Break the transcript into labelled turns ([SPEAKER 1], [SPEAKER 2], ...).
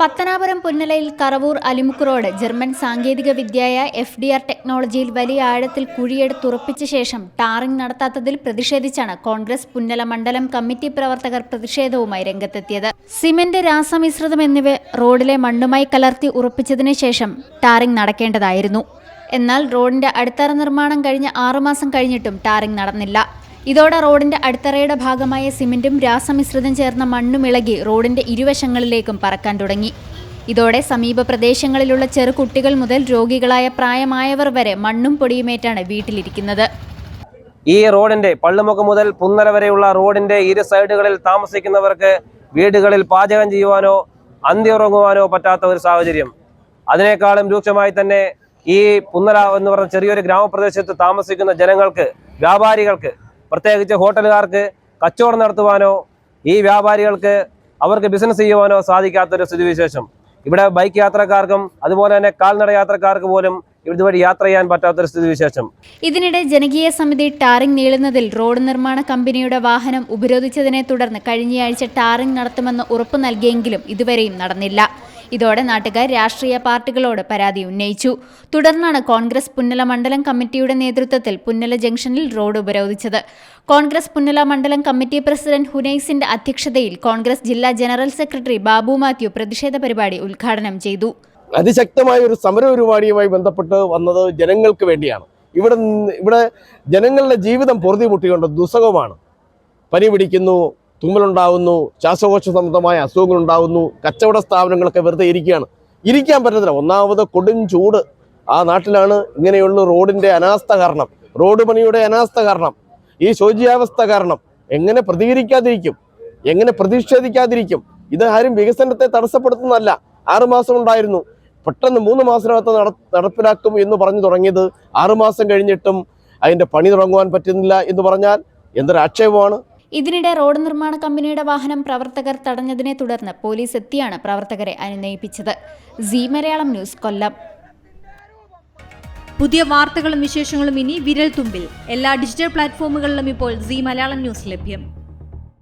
[SPEAKER 1] പത്തനാപുരം പുന്നലയിൽ Karavoor Alimukku road German സാങ്കേതിക വിദ്യയായ എഫ് ഡി ആർ ടെക്നോളജിയിൽ വലിയ ആഴത്തിൽ കുഴിയെടുത്തുറപ്പിച്ച ശേഷം ടാറിംഗ് നടത്താത്തതിൽ പ്രതിഷേധിച്ചാണ് കോൺഗ്രസ് പുന്നല മണ്ഡലം കമ്മിറ്റി പ്രവർത്തകർ പ്രതിഷേധവുമായി രംഗത്തെത്തിയത്. സിമന്റ് രാസമിശ്രിതം എന്നിവ റോഡിലെ മണ്ണുമായി കലർത്തി ഉറപ്പിച്ചതിനു ശേഷം ടാറിംഗ് നടക്കേണ്ടതായിരുന്നു. എന്നാൽ റോഡിന്റെ അടിത്തറ നിർമ്മാണം കഴിഞ്ഞ് ആറുമാസം കഴിഞ്ഞിട്ടും ടാറിംഗ് നടന്നില്ല. ഇതോടെ റോഡിന്റെ അടിത്തറയുടെ ഭാഗമായ സിമെന്റും രാസമിശ്രിതം ചേർന്ന മണ്ണും ഇളകി റോഡിന്റെ ഇരുവശങ്ങളിലേക്കും പറക്കാൻ തുടങ്ങി. ഇതോടെ സമീപ പ്രദേശങ്ങളിലുള്ള ചെറുകുട്ടികൾ മുതൽ രോഗികളായ പ്രായമായവർ വരെ മണ്ണും പൊടിയുമേറ്റാണ് വീട്ടിലിരിക്കുന്നത്.
[SPEAKER 2] ഈ റോഡിന്റെ പള്ളുമുക്ക് മുതൽ പുന്നര വരെയുള്ള റോഡിന്റെ ഇരു സൈഡുകളിൽ താമസിക്കുന്നവർക്ക് വീടുകളിൽ പാചകം ചെയ്യുവാനോ അന്തി ഉറങ്ങുവാനോ പറ്റാത്ത ഒരു സാഹചര്യം. അതിനേക്കാളും രൂക്ഷമായി തന്നെ ഈ പുന്നര എന്ന് പറഞ്ഞ ചെറിയൊരു ഗ്രാമപ്രദേശത്ത് താമസിക്കുന്ന ജനങ്ങൾക്ക് വ്യാപാരികൾക്ക് പ്രത്യേകിച്ച് ഹോട്ടലുകാർക്ക് കച്ചവടം നടത്തുവാനോ ഈ വ്യാപാരികൾക്ക് അവർക്ക് ബിസിനസ് ചെയ്യുവാനോ സാധിക്കാത്തൊരു സ്ഥിതിവിശേഷം. ഇവിടെ ബൈക്ക് യാത്രക്കാർക്കും അതുപോലെ തന്നെ കാൽനട യാത്രക്കാർക്ക് പോലും യാത്ര ചെയ്യാൻ
[SPEAKER 1] ഇതിനിടെ ജനകീയ സമിതി ടാറിംഗ് നീളുന്നതിൽ റോഡ് നിർമ്മാണ കമ്പനിയുടെ വാഹനം ഉപരോധിച്ചതിനെ തുടർന്ന് കഴിഞ്ഞയാഴ്ച ടാറിംഗ് നടത്തുമെന്ന് ഉറപ്പു നൽകിയെങ്കിലും ഇതുവരെയും നടന്നില്ല. ഇതോടെ നാട്ടുകാർ രാഷ്ട്രീയ പാർട്ടികളോട് പരാതി ഉന്നയിച്ചു. തുടർന്നാണ് കോൺഗ്രസ് പുന്നല മണ്ഡലം കമ്മിറ്റിയുടെ നേതൃത്വത്തിൽ പുന്നല ജംഗ്ഷനിൽ റോഡ് ഉപരോധിച്ചത്. കോൺഗ്രസ് പുന്നല മണ്ഡലം കമ്മിറ്റി പ്രസിഡന്റ് ഹുനൈസിന്റെ അധ്യക്ഷതയിൽ കോൺഗ്രസ് ജില്ലാ ജനറൽ സെക്രട്ടറി ബാബു മാത്യു പ്രതിഷേധ പരിപാടി ഉദ്ഘാടനം ചെയ്തു.
[SPEAKER 3] അതിശക്തമായ ഒരു സമര പരിപാടിയുമായി ബന്ധപ്പെട്ട് വന്നത് ജനങ്ങൾക്ക് വേണ്ടിയാണ്. ഇവിടെ ഇവിടെ ജനങ്ങളുടെ ജീവിതം പൊറുതിമുട്ടിക്കൊണ്ട് ദുസ്സഹമാണ്. പനി പിടിക്കുന്നു തുമ്മലുണ്ടാവുന്നു ശ്വാസകോശ സംബന്ധമായ അസുഖങ്ങൾ ഉണ്ടാവുന്നു കച്ചവട സ്ഥാപനങ്ങളൊക്കെ വെറുതെ ഇരിക്കുകയാണ്. ഇരിക്കാൻ പറ്റത്തില്ല. ഒന്നാമത് കൊടും ചൂട്. ആ നാട്ടിലാണ് ഇങ്ങനെയുള്ള റോഡിന്റെ അനാസ്ഥ കാരണം. റോഡ് പണിയുടെ അനാസ്ഥ കാരണം. ഈ ശോചിയാവസ്ഥ കാരണം. എങ്ങനെ പ്രതികരിക്കാതിരിക്കും? എങ്ങനെ പ്രതിഷേധിക്കാതിരിക്കും? ഇത് ആരും വികസനത്തെ തടസ്സപ്പെടുത്തുന്നതല്ല. ആറുമാസം ഉണ്ടായിരുന്നു. പെട്ടെന്ന് മൂന്ന് മാസത്തിനകത്ത് നട നടപ്പിലാക്കും എന്ന് പറഞ്ഞു തുടങ്ങിയത് ആറുമാസം കഴിഞ്ഞിട്ടും അതിന്റെ പണി തുടങ്ങുവാൻ പറ്റുന്നില്ല എന്ന് പറഞ്ഞാൽ എന്തൊരു ആക്ഷേപമാണ്.
[SPEAKER 1] ഇതിനിടെ റോഡ് നിർമ്മാണ കമ്പനിയുടെ വാഹനം പ്രവർത്തകർ തടഞ്ഞതിനെ തുടർന്ന് പോലീസ് എത്തിയാണ് പ്രവർത്തകരെ അനുനയിപ്പിച്ചത്. C Malayalam news Kollam.
[SPEAKER 4] പുതിയ വാർത്തകളും വിശേഷങ്ങളും ഇനി വിരൽ തുമ്പിൽ എല്ലാ ഡിജിറ്റൽ പ്ലാറ്റ്ഫോമുകളിലും ഇപ്പോൾ സി മലയാളം ന്യൂസ് ലഭ്യം.